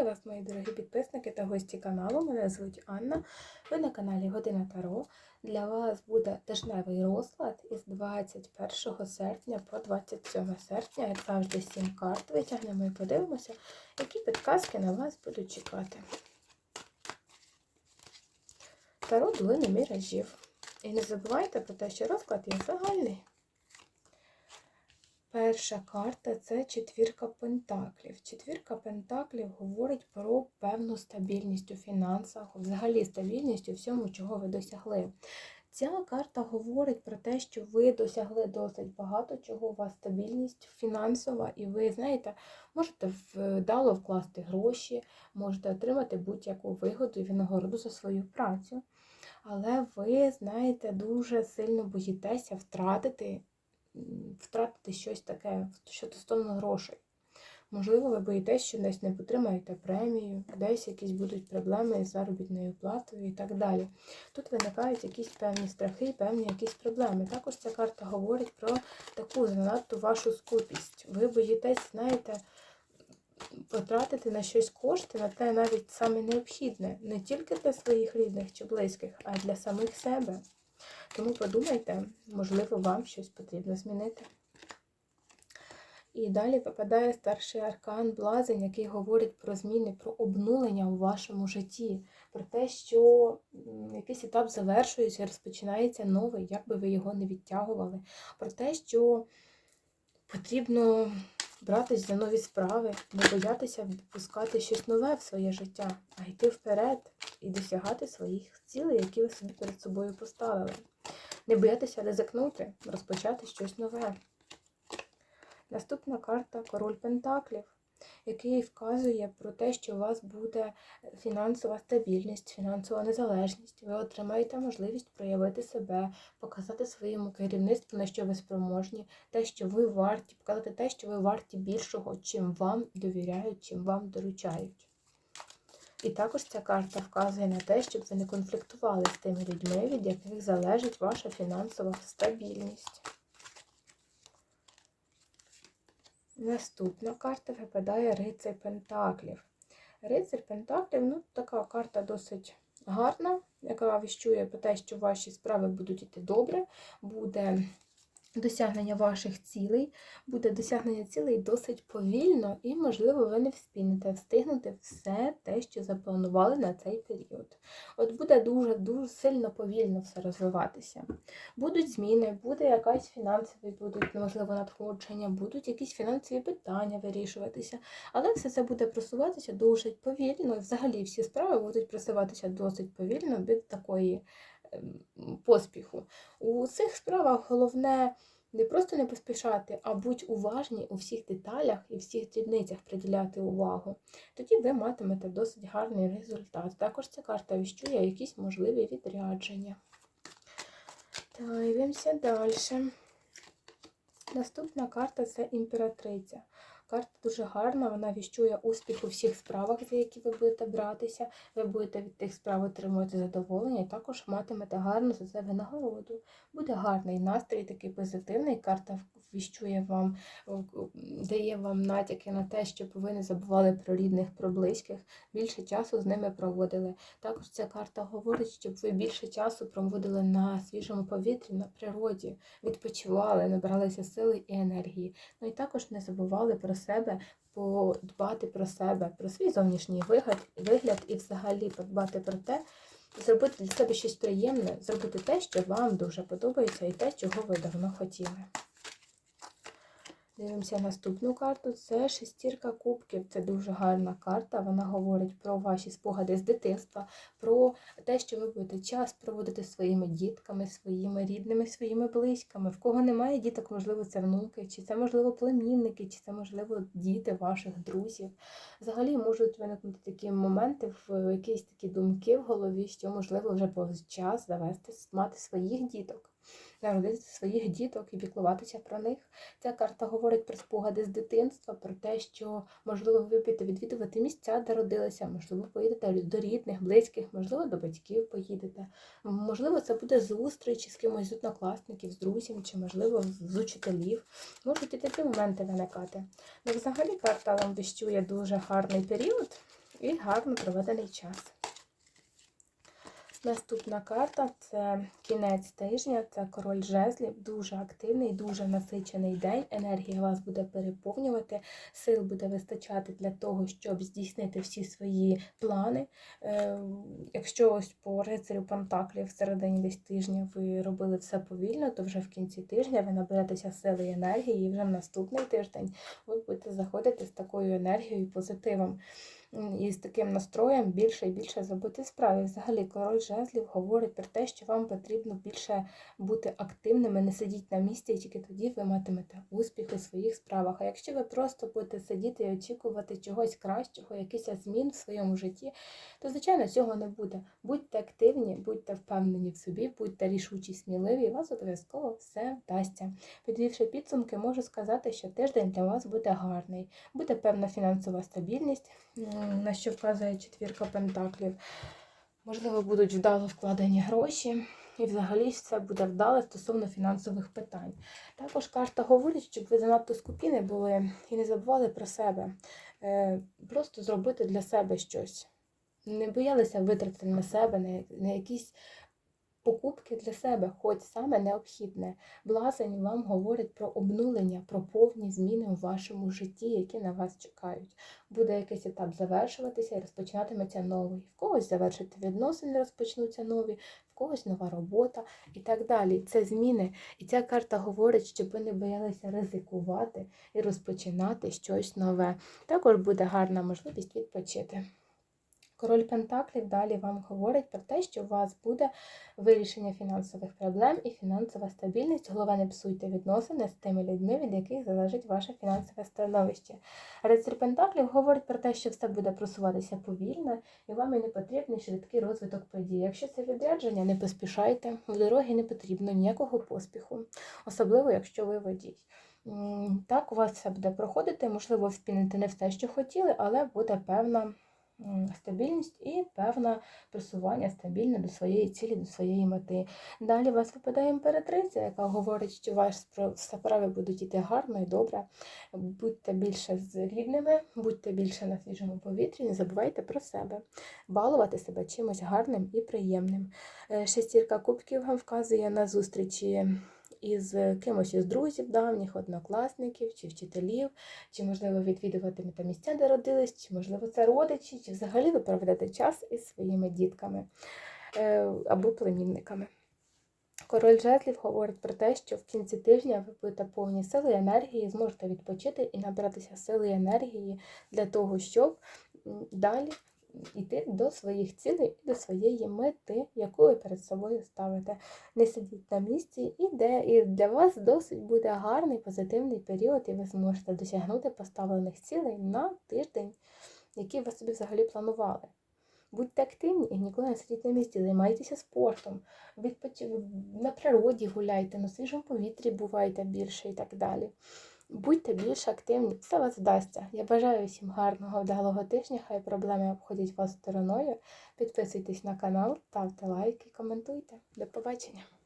Вітаю вас, мої дорогі підписники та гості каналу. Мене звуть Анна. Ви на каналі Година Таро. Для вас буде тижневий розклад із 21 серпня по 27 серпня. Як завжди, 7 карт витягнемо і подивимося, які підказки на вас будуть чекати. Таро долини міражів. І не забувайте про те, що розклад є загальний. Перша карта це четвірка пентаклів. Четвірка пентаклів говорить про певну стабільність у фінансах, взагалі стабільність у всьому, чого ви досягли. Ця карта говорить про те, що ви досягли досить багато чого, у вас стабільність фінансова, і ви, знаєте, можете вдало вкласти гроші, можете отримати будь-яку вигоду і винагороду за свою працю. Але ви, знаєте, дуже сильно боїтеся втратити втратити щось таке, що стосовно грошей. Можливо, ви боїтесь, що десь не потримаєте премію, десь якісь будуть проблеми з заробітною платою і так далі. Тут виникають якісь певні страхи, певні якісь проблеми. Також ця карта говорить про таку занадто вашу скупість. Ви боїтесь, знаєте, потратити на щось кошти, на те навіть саме необхідне, не тільки для своїх рідних чи близьких, а й для самих себе. Тому подумайте, можливо, вам щось потрібно змінити. І далі випадає старший аркан Блазень, який говорить про зміни, про обнулення у вашому житті, про те, що якийсь етап завершується, розпочинається новий, як би ви його не відтягували, про те, що потрібно братись за нові справи, не боятися впускати щось нове в своє життя, а йти вперед і досягати своїх цілей, які ви собі перед собою поставили. Не боятися ризикнути, розпочати щось нове. Наступна карта Король Пентаклів, який вказує про те, що у вас буде фінансова стабільність, фінансова незалежність. Ви отримаєте можливість проявити себе, показати своєму керівництву, на що ви спроможні, те, що ви варті, показати те, що ви варті більшого, чим вам довіряють, чим вам доручають. І також ця карта вказує на те, щоб ви не конфліктували з тими людьми, від яких залежить ваша фінансова стабільність. Наступна карта випадає рицарь Пентаклів. Рицарь Пентаклів, ну, така карта досить гарна, яка віщує про те, що ваші справи будуть йти добре, буде досягнення ваших цілей, буде досягнення цілей досить повільно, і, можливо, ви не вспінете встигнути все те, що запланували на цей період. От буде дуже-дуже сильно повільно все розвиватися. Будуть зміни, буде якась фінансові, будуть, можливо, надходження, будуть якісь фінансові питання вирішуватися, але все це буде просуватися дуже повільно. Взагалі всі справи будуть просуватися досить повільно від такої поспіху. У цих справах головне не просто не поспішати, а будь уважні у всіх деталях і всіх дрібницях приділяти увагу. Тоді ви матимете досить гарний результат. Також ця карта віщує якісь можливі відрядження. Дивимося далі. Наступна карта це імператриця. Карта дуже гарна, вона віщує успіх у всіх справах, за які ви будете братися. Ви будете від тих справ отримувати задоволення, і також матимете гарну за це винагороду. Буде гарний настрій, такий позитивний. Карта віщує вам, дає вам натяки на те, щоб ви не забували про рідних, про близьких, більше часу з ними проводили. Також ця карта говорить, щоб ви більше часу проводили на свіжому повітрі, на природі, відпочивали, набралися сили і енергії. Ну і також не забували про себе, подбати про себе, про свій зовнішній вигляд, вигляд і взагалі подбати про те, зробити для себе щось приємне, зробити те, що вам дуже подобається, і те, чого ви давно хотіли. Дивимося наступну карту. Це шестірка кубків. Це дуже гарна карта. Вона говорить про ваші спогади з дитинства, про те, що ви будете час проводити своїми дітками, своїми рідними, своїми близькими. В кого немає діток, можливо, це внуки, чи це, можливо, племінники, чи це, можливо, діти ваших друзів. Взагалі можуть виникнути такі моменти, в якісь такі думки в голові, що, можливо, вже час завести, мати своїх діток народити своїх діток і піклуватися про них. Ця карта говорить про спогади з дитинства, про те, що, можливо, ви підете відвідувати місця, де родилися, можливо, поїдете до рідних, близьких, можливо, до батьків поїдете. Можливо, це буде зустріч з кимось з однокласників, з друзів, чи, можливо, з учителів. Можуть і такі моменти виникати. Ну, взагалі, карта вам віщує дуже гарний період. і гарно проведений час. Наступна карта це кінець тижня, це король жезлів, дуже активний, дуже насичений день. Енергія вас буде переповнювати, сил буде вистачати для того, щоб здійснити всі свої плани. Е, Якщо ось по рицарю Пентаклів в середині десь тижня ви робили все повільно, то вже в кінці тижня ви наберетеся сили і енергії, і вже в наступний тиждень ви будете заходити з такою енергією і позитивом і з таким настроєм більше і більше зробити справи. Взагалі, король жезлів говорить про те, що вам потрібно більше бути активними, не сидіть на місці, і тільки тоді ви матимете успіх у своїх справах. А якщо ви просто будете сидіти і очікувати чогось кращого, якихось змін в своєму житті, то, звичайно, цього не буде. Будьте активні, будьте впевнені в собі, будьте рішучі, сміливі, і вас обов'язково все вдасться. Підвівши підсумки, можу сказати, що тиждень для вас буде гарний, буде певна фінансова стабільність на що вказує четвірка пентаклів. Можливо, будуть вдало вкладені гроші, і взагалі все буде вдале стосовно фінансових питань. Також карта говорить, щоб ви занадто скупі не були і не забували про себе. Е, Просто зробити для себе щось. Не боялися витратити на себе, на якісь покупки для себе, хоч саме необхідне. Блазень вам говорить про обнулення, про повні зміни у вашому житті, які на вас чекають. Буде якийсь етап завершуватися і розпочинатиметься новий. В когось завершити відносини, розпочнуться нові, в когось нова робота і так далі. Це зміни. І ця карта говорить, щоб ви не боялися ризикувати і розпочинати щось нове. Також буде гарна можливість відпочити. Король Пентаклів далі вам говорить про те, що у вас буде вирішення фінансових проблем і фінансова стабільність. Головне, не псуйте відносини з тими людьми, від яких залежить ваше фінансове становище. Рицар Пентаклів говорить про те, що все буде просуватися повільно, і вам і не потрібний швидкий розвиток подій. Якщо це відрядження, не поспішайте, в дорогі не потрібно ніякого поспіху, особливо, якщо ви водій. Так, у вас все буде проходити, можливо, вспінити не все, що хотіли, але буде певна стабільність і певне просування стабільне до своєї цілі, до своєї мети. Далі у вас випадає імператриця, яка говорить, що ваші справи будуть йти гарно і добре. Будьте більше з рідними, будьте більше на свіжому повітрі, не забувайте про себе, балувати себе чимось гарним і приємним. Е, шестірка кубків вам вказує на зустрічі із кимось із друзів давніх, однокласників чи вчителів, чи, можливо, відвідуватимете місця, де родились, чи, можливо, це родичі, чи взагалі ви проведете час із своїми дітками е, або племінниками. Король жезлів говорить про те, що в кінці тижня ви будете повні сили і енергії, зможете відпочити і набиратися сили і енергії для того, щоб далі йти до своїх цілей і до своєї мети, яку ви перед собою ставите. Не сидіть на місці, і де і для вас досить буде гарний позитивний період, і ви зможете досягнути поставлених цілей на тиждень, який ви собі взагалі планували. Будьте активні і ніколи не сидіть на місці, займайтеся спортом, відпоч... на природі гуляйте, на свіжому повітрі бувайте більше і так далі. Будьте більш активні, все вас вдасться. Я бажаю всім гарного, вдалого тижня, хай проблеми обходять вас стороною. Підписуйтесь на канал, ставте лайки, коментуйте. До побачення!